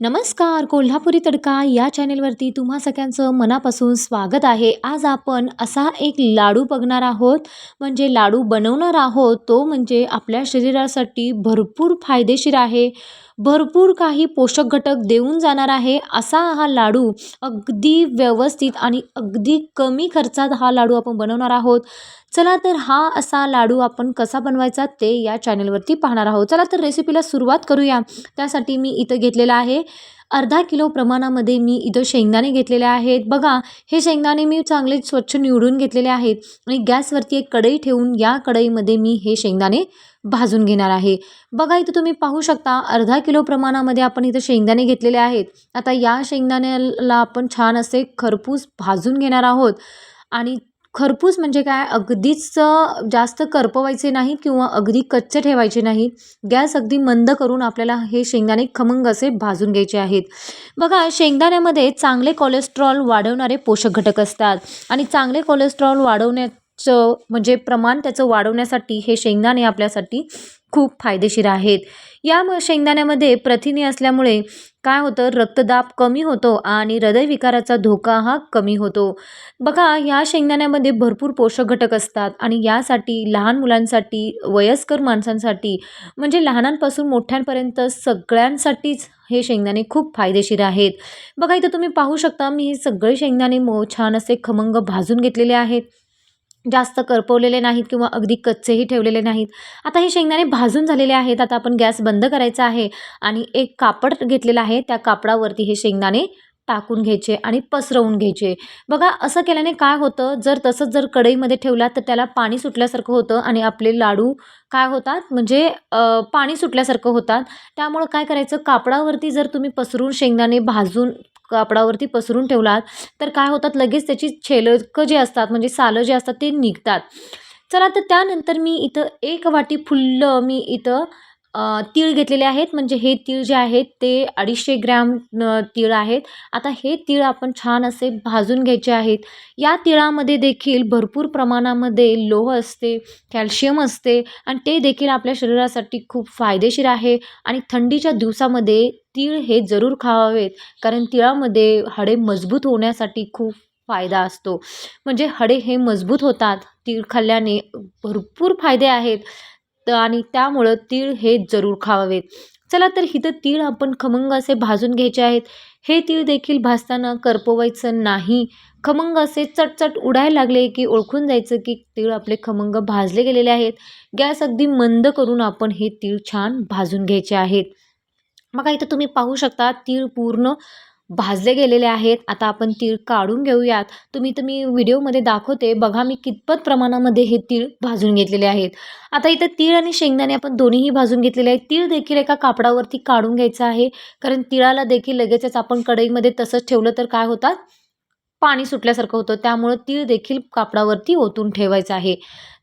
नमस्कार कोल्हापुरी तडका या चॅनेलवरती तुम्हा सगळ्यांचं मनापासून स्वागत आहे. आज आपण असा एक लाडू बघणार आहोत म्हणजे लाडू बनवणार आहोत तो म्हणजे आपल्या शरीरासाठी भरपूर फायदेशीर आहे. भरपूर काही पोषक घटक देऊन जाणार आहे. असा हा लाडू अगदी व्यवस्थित आणि अगदी कमी खर्चात हा लाडू आपण बनवणार आहोत. चला तर हा असा लाडू आपण कसा बनवायचा ते या चॅनलवरती पाहणार आहोत. चला तर रेसिपीला सुरुवात करूया. त्यासाठी मी इथं घेतलेला आहे अर्धा किलो प्रमाणामध्ये मी इथं शेंगदाणे घेतलेले आहेत. बघा हे शेंगदाणे मी चांगले स्वच्छ निवडून घेतलेले आहेत आणि गॅसवरती एक कढई ठेवून या कढईमध्ये मी हे शेंगदाणे भाजून घेणार आहे. बघा इथं तुम्ही पाहू शकता अर्धा किलो प्रमाणामध्ये आपण इथं शेंगदाणे घेतलेले आहेत. आता या शेंगदाण्याला आपण छान असे खरपूस भाजून घेणार आहोत आणि खरपूस म्हणजे काय? अगदीच जास्त करपवायचे नाही किंवा अगदी कच्चे ठेवायचे नाही गॅस अगदी मंद करून आपल्याला हे शेंगदाणे खमंग असे भाजून घ्यायचे आहेत. बघा शेंगदाण्यामध्ये चांगले कोलेस्ट्रॉल वाढवणारे पोषक घटक असतात. आणि चांगले कोलेस्ट्रॉल चं म्हणजे प्रमाण त्याचं वाढवण्यासाठी हे शेंगदाणे आपल्यासाठी खूप फायदेशीर आहेत. या म शेंगदाण्यामध्ये प्रथिने असल्यामुळे काय होतं? रक्तदाब कमी होतो आणि हृदयविकाराचा धोका हा कमी होतो. बघा या शेंगदाण्यामध्ये भरपूर पोषक घटक असतात आणि यासाठी लहान मुलांसाठी वयस्कर माणसांसाठी म्हणजे लहानांपासून मोठ्यांपर्यंत सगळ्यांसाठीच हे शेंगदाणे खूप फायदेशीर आहेत. बघा इथं तुम्ही पाहू शकता मी हे सगळे शेंगदाणे मो छान असे खमंग भाजून घेतलेले आहेत. जास्त करपवलेले नाहीत किंवा अगदी कच्चेही ठेवलेले नाहीत. आता हे शेंगदाणे भाजून झालेले आहेत. आता आपण गॅस बंद करायचा आहे आणि एक कापड घेतलेलं आहे. त्या कापडावरती हे शेंगदाणे टाकून घ्यायचे आणि पसरवून घ्यायचे. बघा असं केल्याने काय होतं? जर तसंच जर कढईमध्ये ठेवला तर त्याला पाणी सुटल्यासारखं होतं आणि आपले लाडू काय होतात? म्हणजे पाणी सुटल्यासारखं होतात. त्यामुळं काय करायचं? कापडावरती जर तुम्ही पसरून शेंगदाणे भाजून कापडावरती पसरून ठेवलात तर काय होतात लगेच त्याची छेलकं जे असतात म्हणजे सालं जे असतात ते निघतात. चला तर त्यानंतर मी इथं एक वाटी फुल्लं मी इथं तीळ घेतलेले आहेत. म्हणजे हे तीळ जे आहेत ते अडीचशे ग्रॅम तीळ आहेत. आता हे तीळ आपण छान असे भाजून घ्यायचे आहेत. या तिळामध्ये देखील भरपूर प्रमाणामध्ये लोह असते कॅल्शियम असते आणि ते देखील आपल्या शरीरासाठी खूप फायदेशीर आहे आणि थंडीच्या दिवसामध्ये तीळ हे जरूर खावावेत कारण तिळामध्ये हाडे मजबूत होण्यासाठी खूप फायदा असतो. म्हणजे हाडे हे मजबूत होतात तीळ खाल्ल्याने भरपूर फायदे आहेत. तर आणि त्यामुळं तीळ हे जरूर खावावेत चला तर इथं तीळ आपण खमंग असे भाजून घ्यायचे आहेत. हे तीळ देखील भाजताना करपवायचं नाही. खमंग असे चटचट उडायला लागले की ओळखून जायचं की तीळ आपले खमंग भाजले गेलेले आहेत. गॅस अगदी मंद करून आपण हे तीळ छान भाजून घ्यायचे आहेत. मग इथं तुम्ही पाहू शकता तीळ पूर्ण भाजले गेलेले आहेत. आता आपण तीळ काढून घेऊयात. तुम्ही तर मी व्हिडिओमध्ये दाखवते. बघा मी कितपत प्रमाणामध्ये हे तीळ भाजून घेतलेले आहेत. आता इथं तीळ आणि शेंगदाणे आपण दोन्हीही भाजून घेतलेले आहेत. तीळ देखील एका कापडावरती काढून घ्यायचं आहे. कारण तिळाला देखील लगेचच आपण कढईमध्ये तसंच ठेवलं तर काय होतात? पाणी सुटल्यासारखं होतं. त्यामुळं तीळ देखील कापडावरती ओतून ठेवायचं आहे.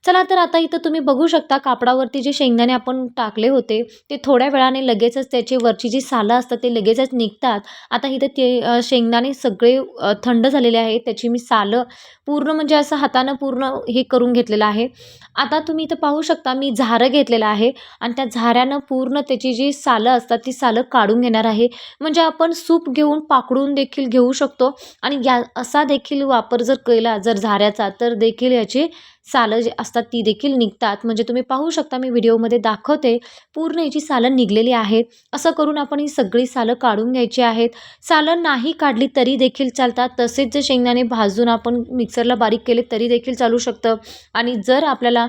चला तर आता इथं तुम्ही बघू शकता कापडावरती जे शेंगदाणे आपण टाकले होते ते थोड्या वेळाने लगेचच त्याची वरची जी सालं असतात ते लगेचच निघतात. आता इथं ते शेंगदाणे सगळे थंड झालेले आहेत. त्याची मी सालं पूर्ण म्हणजे असं हातानं पूर्ण हे करून घेतलेलं आहे. आता तुम्ही इथं पाहू शकता मी झारं घेतलेलं आहे आणि त्या झाऱ्यानं पूर्ण त्याची जी सालं असतात ती सालं काढून घेणार आहे. म्हणजे आपण सूप घेऊन पाकडून देखील घेऊ शकतो आणि या असा देखील वापर जर केला जर झाऱ्याचा तर देखील याचे सालं जे असतात ती देखील निघतात. म्हणजे तुम्ही पाहू शकता मी व्हिडिओमध्ये दाखवते पूर्ण याची सालं निघलेली आहेत. असं करून आपण ही सगळी सालं काढून घ्यायची आहेत. सालं नाही काढली तरी देखील चालतात. तसेच जे शेंगदाणे भाजून आपण मिक्सरला बारीक केले तरी देखील चालू शकतं. आणि जर आपल्याला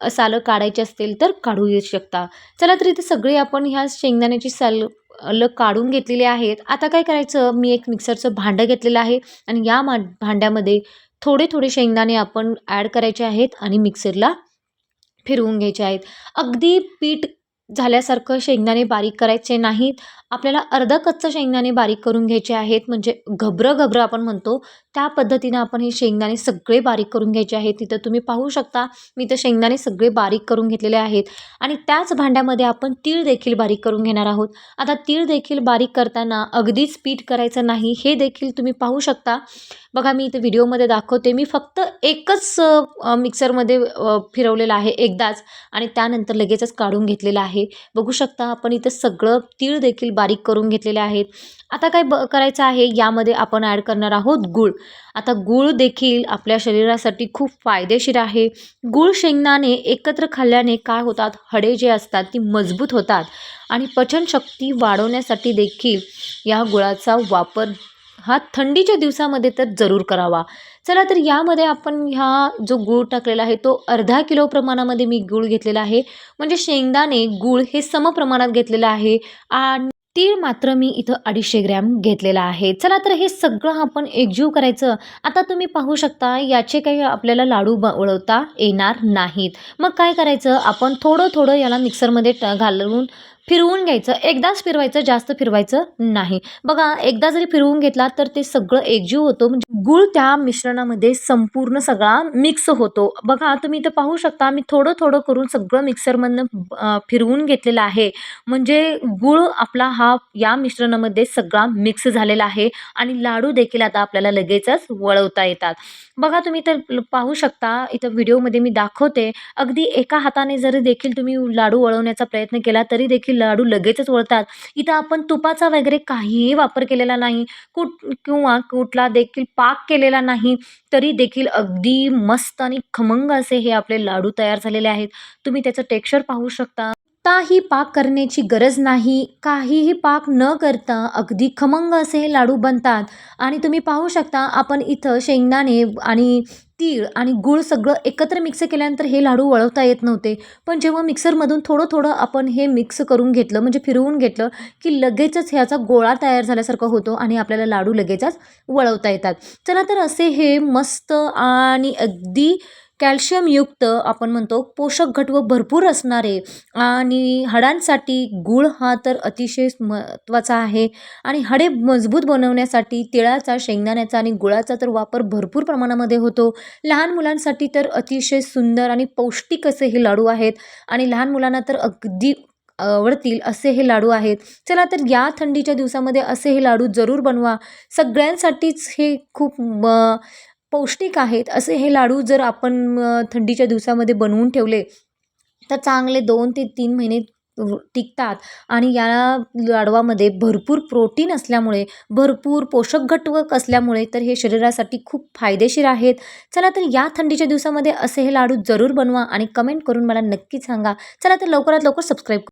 सालं काढायची असतील तर काढू येऊ शकता. चला तर इथे सगळी आपण ह्या शेंगदाण्याची साल ल काढून घेतलेले आहेत. आता काय करायचं? मी एक मिक्सरचं भांडं घेतलेलं आहे. आणि या मा भांड्यामध्ये थोडे थोडे शेंगदाणे आपण ॲड करायचे आहेत आणि मिक्सरला फिरवून घ्यायचे आहेत. अगदी पीठ झाल्यासारखं शेंगदाणे बारीक करायचे नाहीत. आपल्याला अर्ध कच्चं शेंगदाणे बारीक करून घ्यायचे आहेत म्हणजे घबरं घबरं आपण म्हणतो त्या पद्धतीनं आपण हे शेंगदाणे सगळे बारीक करून घ्यायचे आहेत. तिथं तुम्ही पाहू शकता मी तर शेंगदाणे सगळे बारीक करून घेतलेले आहेत. आणि त्याच भांड्यामध्ये आपण तीळ देखील बारीक करून घेणार आहोत. आता तीळ देखील बारीक करताना अगदीच पीठ करायचं नाही हे देखील तुम्ही पाहू शकता. बघा मी इथं व्हिडिओमध्ये दाखवते. मी फक्त एकच मिक्सरमध्ये फिरवलेलं आहे एकदाच आणि त्यानंतर लगेचच काढून घेतलेलं आहे. बघू शकता आपण इथं सगळं तीळ देखील बारीक करून घेतलेल्या आहेत. आता काय ब करायचं आहे? यामध्ये आपण ॲड करणार आहोत गूळ. आता गूळ देखील आपल्या शरीरासाठी खूप फायदेशीर आहे. गूळ शेंगदाणे एकत्र खाल्ल्याने काय होतात? हडे जे असतात ती मजबूत होतात आणि पचनशक्ती वाढवण्यासाठी देखील या गुळाचा वापर हा थंडीच्या दिवसामध्ये तर जरूर करावा. चला तर यामध्ये आपण ह्या जो गूळ टाकलेला आहे तो अर्धा किलो प्रमाणामध्ये मी गूळ घेतलेला आहे. म्हणजे शेंगदाणे गूळ हे सम प्रमाणात घेतलेलं आहे. आणि तीळ मात्र मी इथं अडीचशे ग्रॅम घेतलेला आहे. चला तर हे सगळं आपण एकजीव करायचं. आता तुम्ही पाहू शकता याचे काही आपल्याला लाडू वळवता येणार नाहीत. मग काय करायचं? आपण थोडं थोडं याला मिक्सरमध्ये ट घालून फिरवून घ्यायचं. एकदाच फिरवायचं जास्त फिरवायचं नाही. बघा एकदा जरी फिरवून घेतला तर ते सगळं एकजीव होतो. म्हणजे गुळ त्या मिश्रणामध्ये संपूर्ण सगळा मिक्स होतो. बघा तुम्ही इथं पाहू शकता मी थोडं थोडं करून सगळं मिक्सरमधनं फिरवून घेतलेलं आहे. म्हणजे गुळ आपला हा या मिश्रणामध्ये सगळा मिक्स झालेला आहे आणि लाडू देखील आता आपल्याला लगेचच वळवता येतात. बघा तुम्ही तर पाहू शकता इथं व्हिडिओमध्ये मी दाखवते. अगदी एका हाताने जरी देखील तुम्ही लाडू वळवण्याचा प्रयत्न केला तरी देखील लाडू लगेचच वळतात. इथं आपण तुपाचा वगैरे काहीही वापर केलेला नाही. कुठ किंवा कुठला देखील पाक केलेला नाही तरी देखील अगदी मस्त आणि खमंग असे हे आपले लाडू तयार झालेले आहेत. तुम्ही त्याचं टेक्स्चर पाहू शकता. कोणताही पाक करण्याची गरज नाही काहीही पाक न करता अगदी खमंग असे हे लाडू बनतात. आणि तुम्ही पाहू शकता आपण इथं शेंगदाणे आणि तीळ आणि गूळ सगळं एकत्र मिक्स केल्यानंतर हे लाडू वळवता येत नव्हते. पण जेव्हा मिक्सरमधून थोडं थोडं आपण हे मिक्स करून घेतलं म्हणजे फिरवून घेतलं की लगेचच ह्याचा गोळा तयार झाल्यासारखं होतो आणि आपल्याला लाडू लगेचच वळवता येतात. चला तर असे हे मस्त आणि अगदी कॅल्शियमयुक्त आपण म्हणतो पोषक घटव भरपूर असणारे आणि हाडांसाठी गूळ हा तर अतिशय महत्त्वाचा आहे. आणि हाडे मजबूत बनवण्यासाठी तिळाचा शेंगदाण्याचा आणि गुळाचा तर वापर भरपूर प्रमाणामध्ये होतो. लहान मुलांसाठी तर अतिशय सुंदर आणि पौष्टिक असे हे लाडू आहेत. आणि लहान मुलांना तर अगदी आवडतील असे हे लाडू आहेत. चला तर या थंडीच्या दिवसामध्ये असे हे लाडू जरूर बनवा. सगळ्यांसाठीच हे खूप म पौष्टिक आहेत. असे हे लाडू जर आपण थंडीच्या दिवसामध्ये बनवून ठेवले तर चांगले दोन ते तीन महिने टिकतात. आणि या लाडवामध्ये भरपूर प्रोटीन असल्यामुळे भरपूर पोषक घटक असल्यामुळे तर हे शरीरासाठी खूप फायदेशीर आहेत. चला तर या थंडीच्या दिवसामध्ये असे हे लाडू जरूर बनवा आणि कमेंट करून मला नक्की सांगा. चला तर लवकरात लवकर सबस्क्राईब